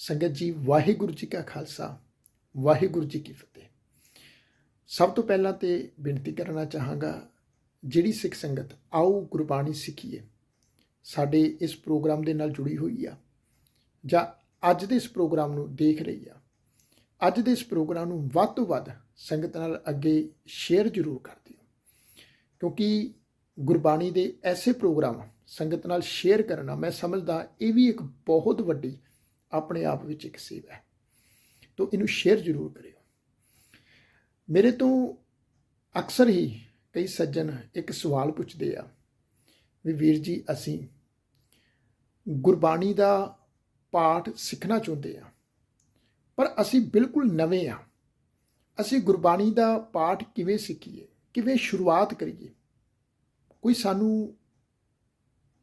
ਸੰਗਤ ਜੀ, ਵਾਹਿਗੁਰੂ ਜੀ ਕਾ ਖਾਲਸਾ, ਵਾਹਿਗੁਰੂ ਜੀ ਕੀ ਫਤਿਹ। ਸਭ ਤੋਂ ਪਹਿਲਾਂ ਤੇ ਬੇਨਤੀ ਕਰਨਾ ਚਾਹਾਂਗਾ, ਜਿਹੜੀ ਸਿੱਖ ਸੰਗਤ, ਆਓ ਗੁਰਬਾਣੀ ਸਿੱਖੀਏ। ਸਾਡੇ ਇਸ ਪ੍ਰੋਗਰਾਮ ਦੇ ਨਾਲ ਜੁੜੀ ਹੋਈ ਆ, ਜਾਂ ਅੱਜ ਦੇ ਇਸ ਪ੍ਰੋਗਰਾਮ ਨੂੰ ਦੇਖ ਰਹੀ ਆ। ਅੱਜ ਦੇ ਇਸ ਪ੍ਰੋਗਰਾਮ ਨੂੰ ਵੱਧ ਤੋਂ ਵੱਧ ਸੰਗਤ ਨਾਲ ਅੱਗੇ ਸ਼ੇਅਰ ਜ਼ਰੂਰ ਕਰ ਦਿਓ। ਕਿਉਂਕਿ ਗੁਰਬਾਣੀ ਦੇ ਐਸੇ ਪ੍ਰੋਗਰਾਮ ਸੰਗਤ ਨਾਲ ਸ਼ੇਅਰ ਕਰਨਾ, ਮੈਂ ਸਮਝਦਾ ਇਹ ਵੀ ਇੱਕ ਬਹੁਤ ਵੱਡੀ ਆਪਣੇ ਆਪ ਵਿੱਚ ਇੱਕ ਸੇਵਾ ਹੈ। ਤਾਂ ਇਹਨੂੰ ਸ਼ੇਅਰ ਜ਼ਰੂਰ ਕਰਿਓ। ਮੇਰੇ ਤੋਂ ਅਕਸਰ ਹੀ ਕਈ ਸੱਜਣ ਇੱਕ ਸਵਾਲ ਪੁੱਛਦੇ ਆ ਵੀ ਵੀਰ ਜੀ, ਅਸੀਂ ਗੁਰਬਾਣੀ ਦਾ ਪਾਠ ਸਿੱਖਣਾ ਚਾਹੁੰਦੇ ਆ, ਪਰ ਅਸੀਂ ਬਿਲਕੁਲ ਨਵੇਂ ਆ। ਅਸੀਂ ਗੁਰਬਾਣੀ ਦਾ ਪਾਠ ਕਿਵੇਂ ਸਿੱਖੀਏ, ਕਿਵੇਂ ਸ਼ੁਰੂਆਤ ਕਰੀਏ? ਕੋਈ ਸਾਨੂੰ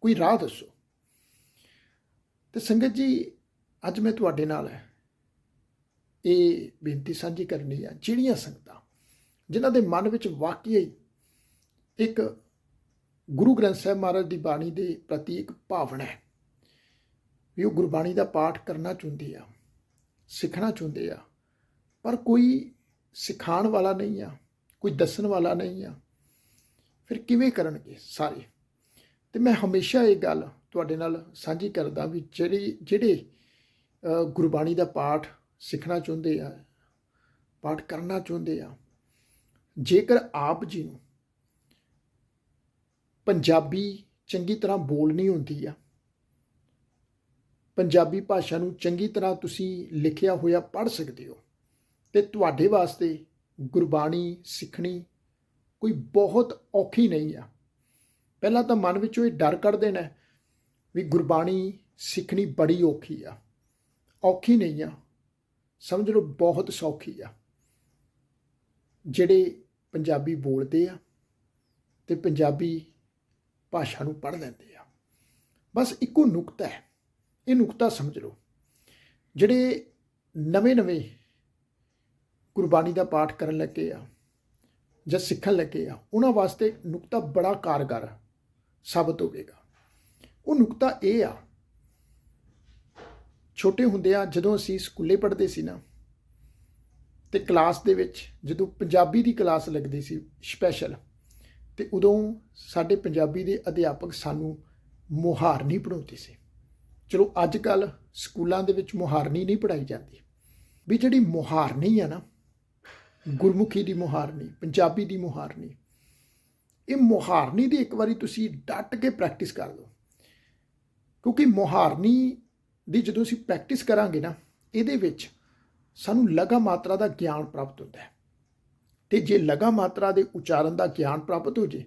ਕੋਈ ਰਾਹ ਦੱਸੋ। ਤੇ ਸੰਗਤ ਜੀ ਅੱਜ ਮੈਂ ਤੁਹਾਡੇ ਨਾਲ ਇਹ ਬੇਨਤੀ ਸਾਂਝੀ ਕਰਨੀ ਆ ਜਿਹੜੀਆਂ ਸੰਗਤਾਂ, ਜਿਨ੍ਹਾਂ ਦੇ ਮਨ ਵਿੱਚ ਵਾਕਈ ਹੀ ਇੱਕ ਗੁਰੂ ਗ੍ਰੰਥ ਸਾਹਿਬ ਮਹਾਰਾਜ ਦੀ ਬਾਣੀ ਦੇ ਪ੍ਰਤੀ ਇੱਕ ਭਾਵਨਾ ਹੈ ਵੀ ਉਹ ਗੁਰਬਾਣੀ ਦਾ ਪਾਠ ਕਰਨਾ ਚਾਹੁੰਦੇ ਆ, ਸਿੱਖਣਾ ਚਾਹੁੰਦੇ ਆ, ਪਰ ਕੋਈ ਸਿਖਾਉਣ ਵਾਲਾ ਨਹੀਂ ਆ, ਕੋਈ ਦੱਸਣ ਵਾਲਾ ਨਹੀਂ ਆ, ਫਿਰ ਕਿਵੇਂ ਕਰਨਗੇ ਸਾਰੇ? ਤੇ ਮੈਂ ਹਮੇਸ਼ਾ ਇਹ ਗੱਲ ਤੁਹਾਡੇ ਨਾਲ ਸਾਂਝੀ ਕਰਦਾ ਵੀ ਜਿਹੜੀ, ਜਿਹੜੇ ਗੁਰਬਾਣੀ ਦਾ ਪਾਠ ਸਿੱਖਣਾ ਚਾਹੁੰਦੇ ਆ, ਪਾਠ ਕਰਨਾ ਚਾਹੁੰਦੇ ਆ। ਜੇਕਰ ਆਪ ਜੀ ਨੂੰ ਪੰਜਾਬੀ ਚੰਗੀ ਤਰ੍ਹਾਂ ਬੋਲਣੀ ਹੁੰਦੀ ਆ, ਪੰਜਾਬੀ ਭਾਸ਼ਾ ਨੂੰ ਚੰਗੀ ਤਰ੍ਹਾਂ ਤੁਸੀਂ ਲਿਖਿਆ ਹੋਇਆ ਪੜ੍ਹ ਸਕਦੇ ਹੋ, ਤੇ ਤੁਹਾਡੇ ਵਾਸਤੇ ਗੁਰਬਾਣੀ ਸਿੱਖਣੀ ਕੋਈ ਬਹੁਤ ਔਖੀ ਨਹੀਂ ਆ। ਪਹਿਲਾਂ ਤਾਂ ਮਨ ਵਿੱਚੋਂ ਇਹ ਡਰ ਕੱਢ ਦੇਣਾ ਵੀ ਗੁਰਬਾਣੀ ਸਿੱਖਣੀ ਬੜੀ ਔਖੀ ਆ। ਔਖੀ ਨਹੀਂ ਆ। ਸਮਝ ਲਓ, ਬਹੁਤ ਸੌਖੀ ਆ। ਜਿਹੜੇ ਪੰਜਾਬੀ ਬੋਲਦੇ ਆ ਤੇ ਪੰਜਾਬੀ ਭਾਸ਼ਾ ਨੂੰ ਪੜ੍ਹ ਲੈਂਦੇ ਆ। ਬਸ ਇੱਕੋ ਨੁਕਤਾ ਹੈ। ਇਹ ਨੁਕਤਾ ਸਮਝ ਲਓ। ਜਿਹੜੇ ਨਵੇਂ-ਨਵੇਂ ਗੁਰਬਾਣੀ ਦਾ ਪਾਠ ਕਰਨ ਲੱਗੇ ਆ ਜਾਂ ਸਿੱਖਣ ਲੱਗੇ ਆ, ਉਹਨਾਂ ਵਾਸਤੇ ਨੁਕਤਾ ਬੜਾ ਕਾਰਗਰ ਸਾਬਤ ਹੋਵੇਗਾ। ਉਹ ਨੁਕਤਾ ਇਹ ਆ ਛੋਟੇ ਹੁੰਦਿਆਂ ਜਦੋਂ ਅਸੀਂ ਸਕੂਲੇ ਪੜ੍ਹਦੇ ਸੀ ਨਾ, ਤੇ ਕਲਾਸ ਦੇ ਵਿੱਚ ਜਦੋਂ ਪੰਜਾਬੀ ਦੀ ਕਲਾਸ ਲੱਗਦੀ ਸੀ ਸਪੈਸ਼ਲ ਤੇ ਉਦੋਂ ਸਾਡੇ ਪੰਜਾਬੀ ਦੇ ਅਧਿਆਪਕ ਸਾਨੂੰ ਮੁਹਾਰਨੀ ਪੜਾਉਂਦੇ ਸੀ। ਚਲੋ ਅੱਜ ਕੱਲ ਸਕੂਲਾਂ ਦੇ ਵਿੱਚ ਮੁਹਾਰਨੀ ਨਹੀਂ ਪੜਾਈ ਜਾਂਦੀ। ਵੀ ਜਿਹੜੀ ਮੁਹਾਰਨੀ ਆ ਨਾ, ਗੁਰਮੁਖੀ ਦੀ ਮੁਹਾਰਨੀ, ਪੰਜਾਬੀ ਦੀ ਮੁਹਾਰਨੀ, ਇਹ ਮੁਹਾਰਨੀ ਦੀ ਇੱਕ ਵਾਰੀ ਤੁਸੀਂ ਡਟ ਕੇ ਪ੍ਰੈਕਟਿਸ ਕਰ ਲਓ। ਕਿਉਂਕਿ ਮੁਹਾਰਨੀ ਦੀ ਜਦੋਂ ਅਸੀਂ ਪ੍ਰੈਕਟਿਸ ਕਰਾਂਗੇ ਨਾ, ਇਹਦੇ ਵਿੱਚ ਸਾਨੂੰ ਲਗਾ ਮਾਤਰਾ ਦਾ ਗਿਆਨ ਪ੍ਰਾਪਤ ਹੁੰਦਾ ਹੈ। ਤੇ ਜੇ ਲਗਾ ਮਾਤਰਾ ਦੇ ਉਚਾਰਨ ਦਾ ਗਿਆਨ ਪ੍ਰਾਪਤ ਹੋ ਜੇ,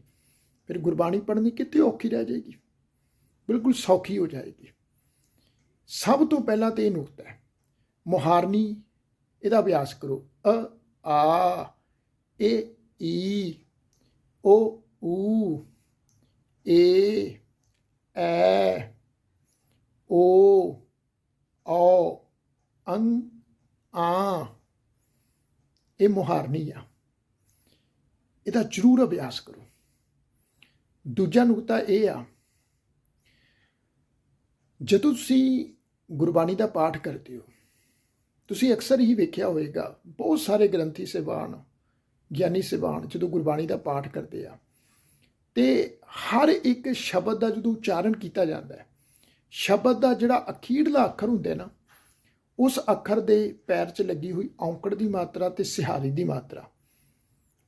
ਫਿਰ ਗੁਰਬਾਣੀ ਪੜ੍ਹਨੀ ਕਿਤੇ ਔਖੀ ਰਹਿ ਜਾਏਗੀ? ਬਿਲਕੁਲ ਸੌਖੀ ਹੋ ਜਾਏਗੀ। ਸਭ ਤੋਂ ਪਹਿਲਾਂ ਤੇ ਇਹ ਨੁਕਤਾ ਹੈ, ਮੁਹਾਰਨੀ, ਇਹਦਾ ਅਭਿਆਸ ਕਰੋ। ਅ, ਆ, ਏ, ਈ, ਓ, ਊ, ਏ, ਐ ਓ ਔ ਅੰ ਆ ਇਹ ਮੁਹਾਰਨੀ ਆ। ਇਹਦਾ ਜ਼ਰੂਰ ਅਭਿਆਸ ਕਰੋ। ਦੂਜਾ ਨੁਕਤਾ ਇਹ ਆ, ਜਦੋਂ ਤੁਸੀਂ ਗੁਰਬਾਣੀ ਦਾ ਪਾਠ ਕਰਦੇ ਹੋ, ਤੁਸੀਂ ਅਕਸਰ ਹੀ ਵੇਖਿਆ ਹੋਵੇਗਾ, ਬਹੁਤ ਸਾਰੇ ਗ੍ਰੰਥੀ ਸਿਵਾਨ, ਗਿਆਨੀ ਸਿਵਾਨ ਜਦੋਂ ਗੁਰਬਾਣੀ ਦਾ ਪਾਠ ਕਰਦੇ ਆ, ਤੇ ਹਰ ਇੱਕ ਸ਼ਬਦ ਦਾ ਜਦੋਂ ਉਚਾਰਨ ਕੀਤਾ ਜਾਂਦਾ ਹੈ, ਸ਼ਬਦ ਦਾ ਜਿਹੜਾ ਅਖੀਰਲਾ ਅੱਖਰ ਹੁੰਦਾ ਨਾ ਉਸ ਅੱਖਰ ਦੇ ਪੈਰ 'ਚ ਲੱਗੀ ਹੋਈ ਔਂਕੜ ਦੀ ਮਾਤਰਾ ਤੇ ਸਿਹਾਰੀ ਦੀ ਮਾਤਰਾ।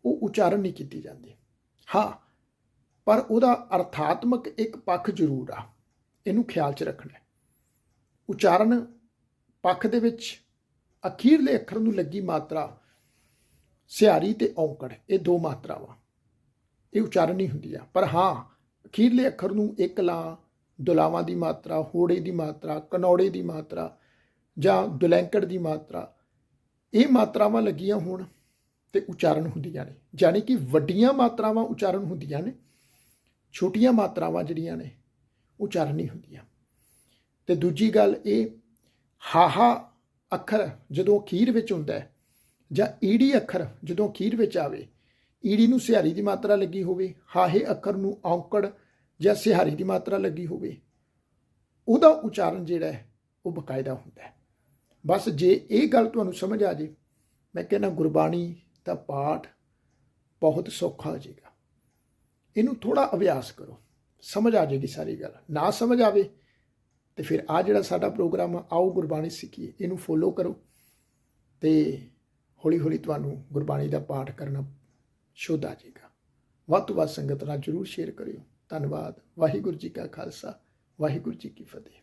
ਉਹ ਉਚਾਰਨ ਨਹੀਂ ਕੀਤੀ ਜਾਂਦੀ। ਹਾਂ, ਪਰ ਉਹਦਾ ਅਰਥਾਤਮਕ ਇੱਕ ਪੱਖ ਜ਼ਰੂਰ ਆ। ਇਹਨੂੰ ਖਿਆਲ 'ਚ ਰੱਖਣਾ ਉਚਾਰਨ ਪੱਖ ਦੇ ਵਿੱਚ ਅਖੀਰਲੇ ਅੱਖਰ ਨੂੰ ਲੱਗੀ ਮਾਤਰਾ, ਸਿਹਾਰੀ ਤੇ ਔਂਕੜ, ਇਹ ਦੋ ਮਾਤਰਾਵਾਂ। ਇਹ ਉਚਾਰਨ ਨਹੀਂ ਹੁੰਦੀ ਆ। ਪਰ ਹਾਂ, ਅਖੀਰਲੇ ਅੱਖਰ ਨੂੰ ਇੱਕ ਲਾ ਦੁਲਾਵਾਂ ਦੀ ਮਾਤਰਾ, ਹੋੜੇ ਦੀ ਮਾਤਰਾ, ਕਨੌੜੇ ਦੀ ਮਾਤਰਾ ਜਾਂ ਦੁਲੈਂਕੜ ਦੀ ਮਾਤਰਾ, ਇਹ ਮਾਤਰਾਵਾਂ ਲੱਗੀਆਂ ਹੋਣ ਤੇ ਉਚਾਰਨ ਹੁੰਦੀਆਂ ਨੇ। ਯਾਨੀ ਕਿ ਵੱਡੀਆਂ ਮਾਤਰਾਵਾਂ ਉਚਾਰਨ ਹੁੰਦੀਆਂ ਨੇ, ਛੋਟੀਆਂ ਮਾਤਰਾਵਾਂ ਜਿਹੜੀਆਂ ਨੇ, ਉਚਾਰਨ ਨਹੀਂ ਹੁੰਦੀਆਂ। ਤੇ ਦੂਜੀ ਗੱਲ ਇਹ, ਹਾਹਾ ਅੱਖਰ ਜਦੋਂ ਅਖੀਰ ਵਿੱਚ ਹੁੰਦਾ ਹੈ ਜਾਂ ਈੜੀ ਅੱਖਰ ਜਦੋਂ ਅਖੀਰ ਵਿੱਚ ਆਵੇ, ਈੜੀ ਨੂੰ ਸਿਹਾਰੀ ਦੀ ਮਾਤਰਾ ਲੱਗੀ ਹੋਵੇ, ਹਾਹੇ ਅੱਖਰ ਨੂੰ ਔਂਕੜ ਜਾਂ ਸਿਹਾਰੀ ਦੀ ਮਾਤਰਾ ਲੱਗੀ ਹੋਵੇ, ਉਹਦਾ ਉਚਾਰਨ ਜਿਹੜਾ ਹੈ, ਉਹ ਬਕਾਇਦਾ ਹੁੰਦਾ ਹੈ। ਬਸ ਜੇ ਇਹ ਗੱਲ ਤੁਹਾਨੂੰ ਸਮਝ ਆ ਜੇ, ਮੈਂ ਕਹਿੰਦਾ ਗੁਰਬਾਣੀ ਦਾ ਪਾਠ ਬਹੁਤ ਸੌਖਾ ਹੋ ਜਾਏਗਾ ਇਹਨੂੰ ਥੋੜਾ ਅਭਿਆਸ ਕਰੋ, ਸਮਝ ਆ ਜਾਏਗੀ ਸਾਰੀ ਗੱਲ। ਨਾ ਸਮਝ ਆਵੇ ਤੇ ਫਿਰ ਆ ਜਿਹੜਾ ਸਾਡਾ ਪ੍ਰੋਗਰਾਮ ਆ, ਆਓ ਗੁਰਬਾਣੀ ਸਿੱਖੀਏ। ਇਹਨੂੰ ਫੋਲੋ ਕਰੋ ਤੇ ਹੌਲੀ ਹੌਲੀ ਤੁਹਾਨੂੰ ਗੁਰਬਾਣੀ ਦਾ ਪਾਠ ਕਰਨਾ ਸ਼ੁੱਧ ਆ ਜਾਏਗਾ ਵੱਧ ਤੋਂ ਵੱਧ ਸੰਗਤ ਨਾਲ ਜਰੂਰ ਸ਼ੇਅਰ ਕਰਿਓ। ਧੰਨਵਾਦ। ਵਾਹਿਗੁਰੂ ਜੀ ਕਾ ਖਾਲਸਾ। ਵਾਹਿਗੁਰੂ ਜੀ ਕੀ ਫਤਿਹ।